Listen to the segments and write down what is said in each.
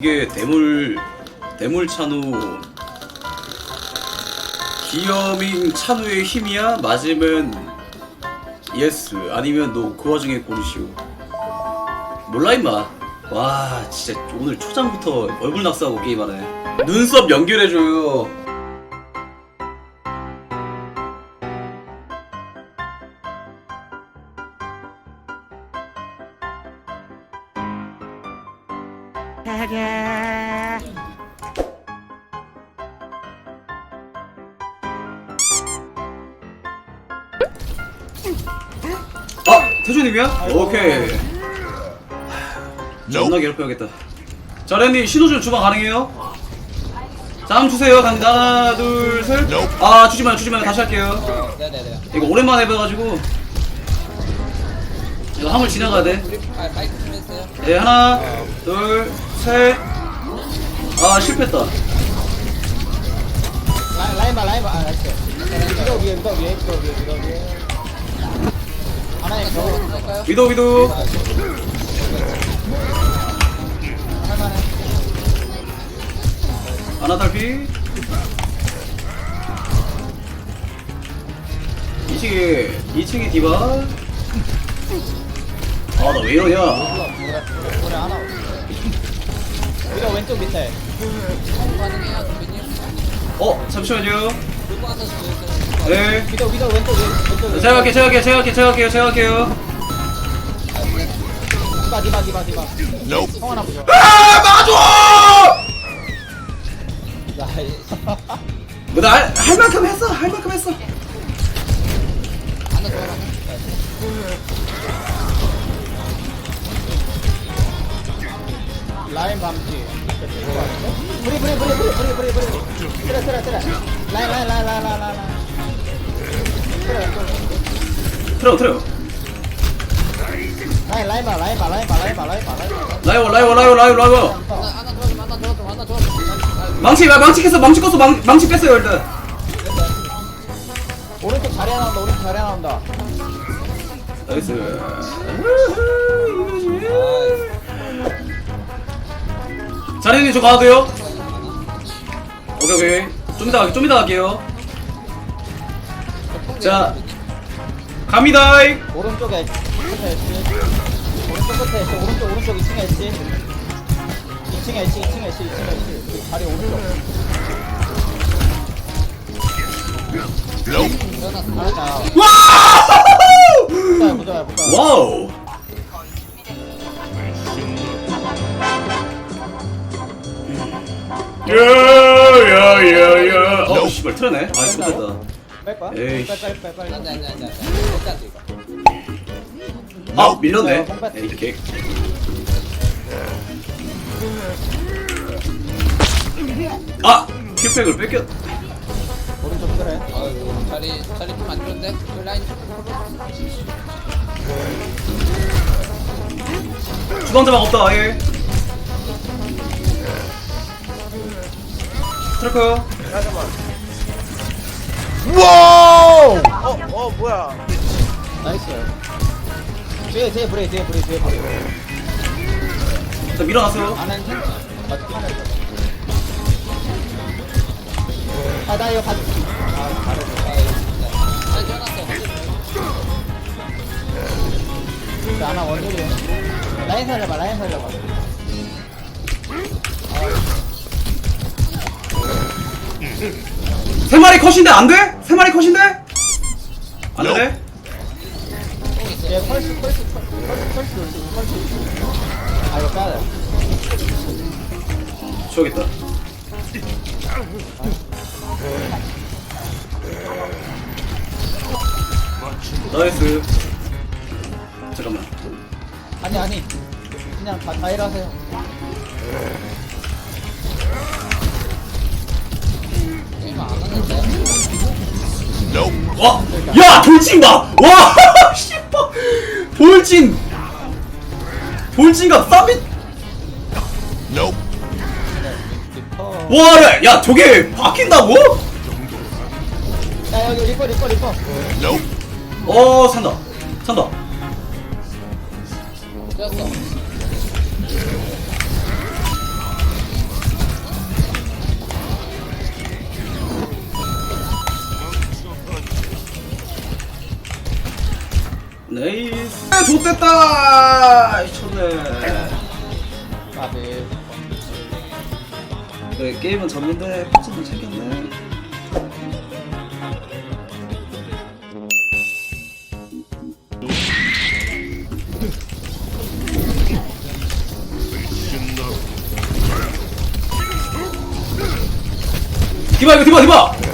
이게 대물 대물 찬우 기어밍 찬우의 힘이야? 맞으면 예스 아니면 너 그 와중에 고르시오. 몰라 임마. 와 진짜 오늘 초장부터 얼굴 낙서하고 게임하네. 눈썹 연결해줘요 아 태준님이야? 오케이. 존나 괴롭혀야겠다. 자 랜님 신호준 주방 가능해요? 자 한번 주세요. 갑니다. 하나 둘셋아 주지마요 주지마요. 다시 할게요. 네네네. 이거 오랜만에 해봐가지고. 이거 화물 지나가야 돼. 아, 마이크 좀 했어요. 네, 하나, 둘, 셋. 아, 실패했다. 라인, 라인바, 라인바. 아, 나이스. 위도 위에, 위도 위에, 위도 위에, 위도 위에. 하나에 겨우 할까요? 위도, 위도. 할만해. 2층에, 2층에 디바. 아, 나 왜 이러냐. 노래 하나. 위도 왼쪽 밑에. 가능해요, 선배님. 어, 잠시만요. 물고 와서 주세요. 네. 위도, 위도 왼쪽, 왼- 왼쪽. 제가 할게요, 제가 할게요, 제가 할게요, 제가 할게요, 제가 할게요. 디바, 디바, 디바, 디바. 형 하나 보죠. 아, 맞아! 나이스. 뭐, 나, 할, 할 만큼 했어, 할 만큼 했어. 하나 더 하나. 라인 밤지. 브리 브리 브리 브리 브리 브리 브리. 트레 트레 트레. 라인 라인 라인 라인 라인 라인. 트레 왼쪽. 틀어, 틀어. 라인 라인 봐 라인 봐 라인 봐 라인 봐 라인 봐 라인 봐. 라이브. 하나 들어좀 하나 들어좀 하나 들어좀. 망치, 망치 깼어, 망치 껐어, 망, 망치 뺐어요, 일단. 오른쪽 자리 하나 온다 오른쪽 자리 하나 온다. 나이스. 자리님 저 가도 돼요? 오케이 오케이. 좀 이따 좀 이따 갈게요. 자 갑니다. 오른쪽에 끝에 있지. 오른쪽 끝에 있지. 오른쪽 오른쪽 2층에 있지. 2층에 있지. 2층에 있지. 2층에 있지. 그 다리 오른쪽. 와! 보자 보자 보자. 와우. 야야야야. 어 씨발 틀어네. 아 좋겠다. 뺄 거야? 에이. 빨빨빨 빨. 안돼 안돼 안돼 안돼. 아 밀렸네. 에이 개. 아 킬팩을 뺏겼. 오른쪽 그래. 아이고 자리 자리 좀 안 좋은데 그 라인 주방 자막 없다 예. 트래커. 어, 어, 뭐야. 나이스. 뒤에 뒤에 브레이 뒤에 브레이 뒤에 브레이. 자 밀어놨어요. 안한 텐. 맞지? 아나 이거 받. 아 잘했어. 자리 지어놨어 나 하나 원딜이야. 라인 살려봐 라인 살려봐. 세 마리 컷인데 안 돼? 세 마리 컷인데? 안 돼? 얘 펄스 펄스 펄스 펄스 펄스 펄스. 아 이거 빼야 돼. 주워겠다. 나이스. 잠깐만. 아니 아니. 그냥 다 다일 하세요. 와! 야! 돌진 봐! 와! 씨발! 돌진! 돌진가! 리퍼. 와! 야! 야! 저게 박힌다고? 야 여기 리퍼 리퍼 리퍼. 어 산다. 산다. 뛰었어 좋됐다 미쳤네. 까비. 그래 게임은 졌는데 포즈는 챙겼네. 디바 이거 디바 디바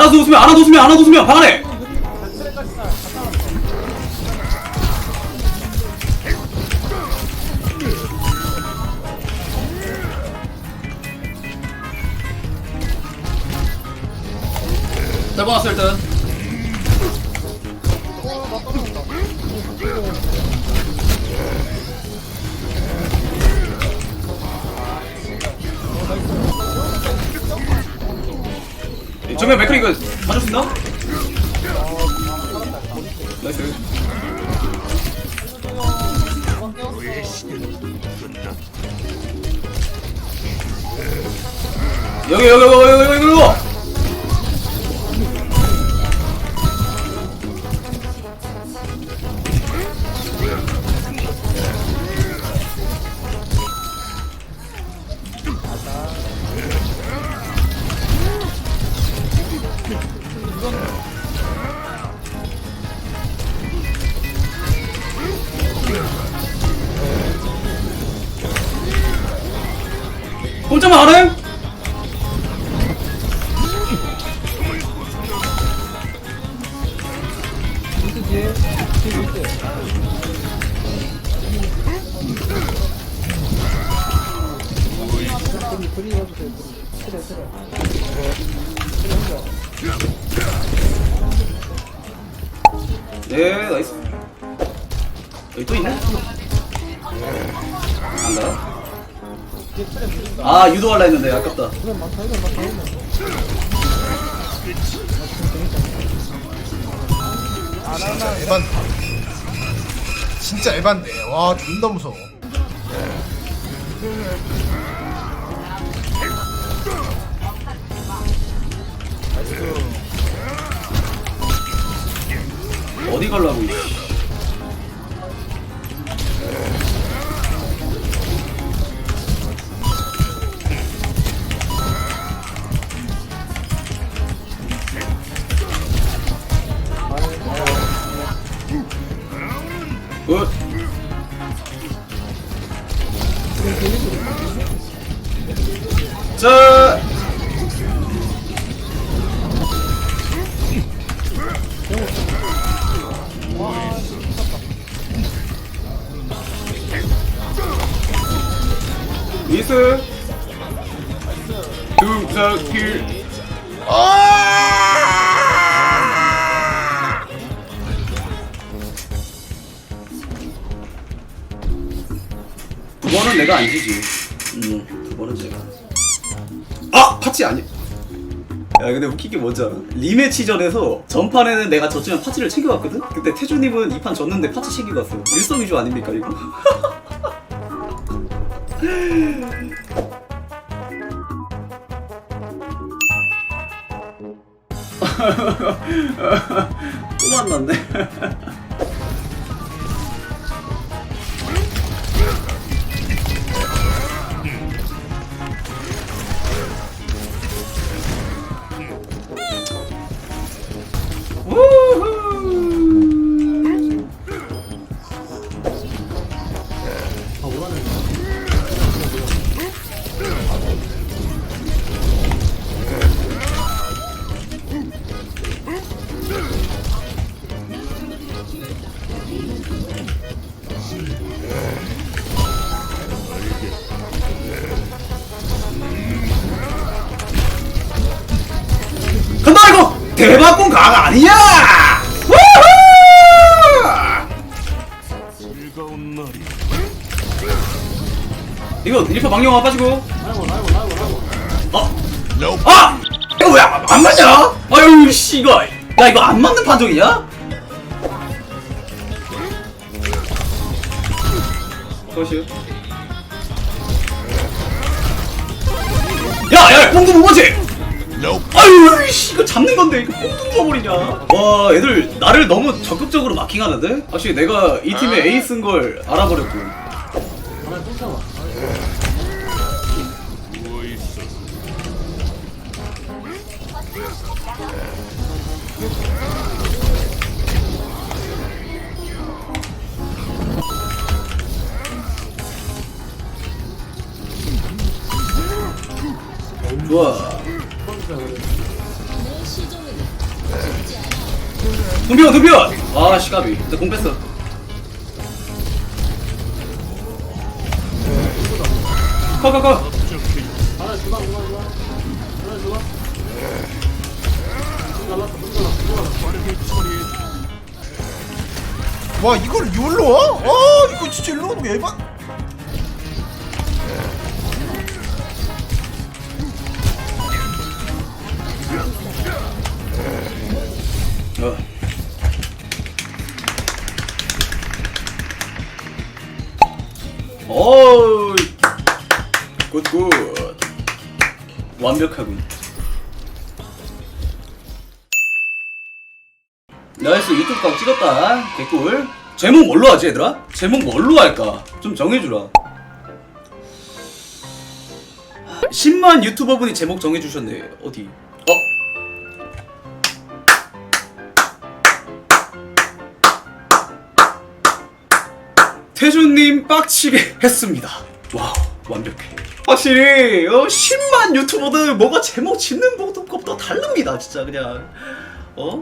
알아서 웃으면 알아서 웃으면 알아서 웃으면 방 안에! 잘 박았어 일단 정면 맥크리 이거 맞을 수 있나? 나이스 여기 여기 여기 여기 여기 여기 그래, 그래. 네 나이스 여기 또 있네? 안 가요? 아 유도할라 했는데 아깝다 이건 많다, 이건 많다, 이건. 진짜 에반데 진짜 에반데 와 존나 무서워 어디 가려고 이씨. 굿. 자. 미스. 두사킬. 아! 번은 내가 안 지지. 음, 두 번은 제가. 아! 파치 아니. 야, 근데 웃긴 게 뭔지 알아? 리매치전에서 전판에는 내가 졌지만 파치를 챙겨갔거든? 그때 태주님은 이 판 졌는데 파치 챙겨갔어. 일석이조 아닙니까, 이거? 또 만났네. 아니야! 우후! 이거 1파 망령아 빠지고 어? 아! 이거 왜 안 맞냐? 아유 씨 이거 야 이거 안 맞는 판정이냐? 컷이요 야야 뽕도 못 맞지? 아유 씨 이거 잡는 건데 이거 뽕도 먹어버리냐? 와 애들 나를 너무 적극적으로 마킹하는데? 확실히 내가 이 팀의 에이스인 걸 알아버렸군 좋아 동비 원 동비원 아 시가비. 나공 뺐어. 커커커. 와 이걸 이걸로 와? 아 이거 진짜 일로 오는 게 에반 어. 어우 굿굿 완벽하군 나이스 유튜브 각 찍었다 개꿀 제목 뭘로 하지 얘들아? 제목 뭘로 할까? 좀 정해주라 10만 유튜버분이 제목 정해주셨네 어디? 태준님 빡치게 했습니다. 와우 완벽해. 확실히 어, 10만 유튜버들 뭐가 제목 짓는 것도 다릅니다 진짜 그냥 어